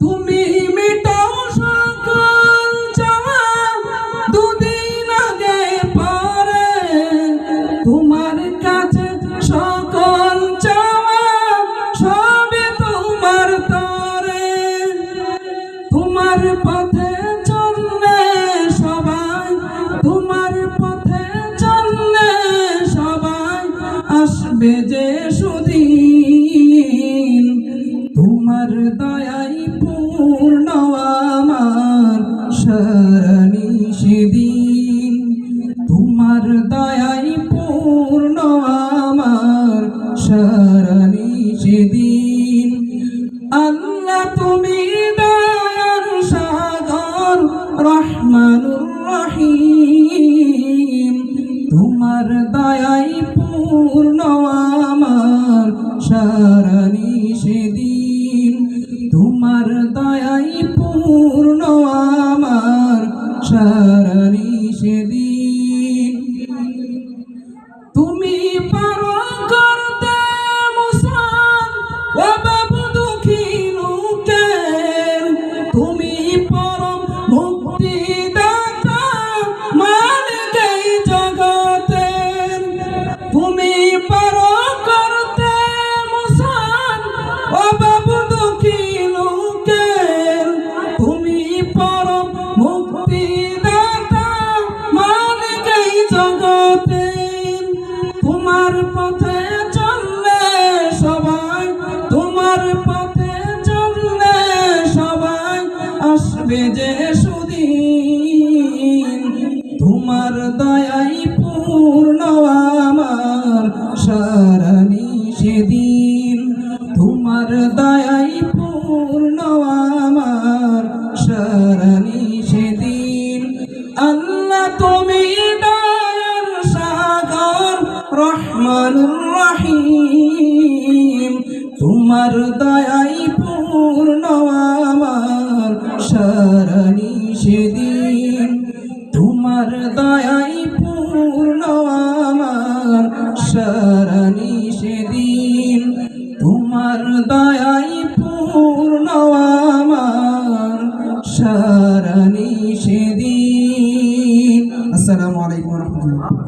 তুমি মেটাও সকল দুদিন আগে পরে। তোমার কাছে সকল চাওয়া সবে পথে চললে সবাই, তোমার পথে চললে সবাই আসবে যে সুদিন। তোমার দয়াই পূর্ণ আমার শরণি সেদিন। তোমার দয়াই পূর্ণ আমার শরণি সেদিন। আল্লাহ তুমি দয়ার সাগর, রহমানুর রহিম। তোমার দয়াই পূর্ণ আমার শরণি সেদিন তুমি পারো করতে মুসান ও বাবু দুঃখী লোকের। তুমি পরম মুক্তি দাতা মালিক জগতের। তুমি পথে চললে সবাই, তোমার পথে চললে সবাই আসবে যে সুদিন। তোমার দয়াই পূর্ণ আমার শরণি সেদিন তোমার দয়াই পূর্ণ আমার রহমান রহিম। তোমার দয়াই পূর্ণ আমার সারানি সেদিন। তোমার দয়াই পূর্ণ আমার সারানি সেদিন। তোমার দয়াই পূর্ণ আমার সারানি সেদিন। আসসালামু আলাইকুম রহমতুল্লাহ।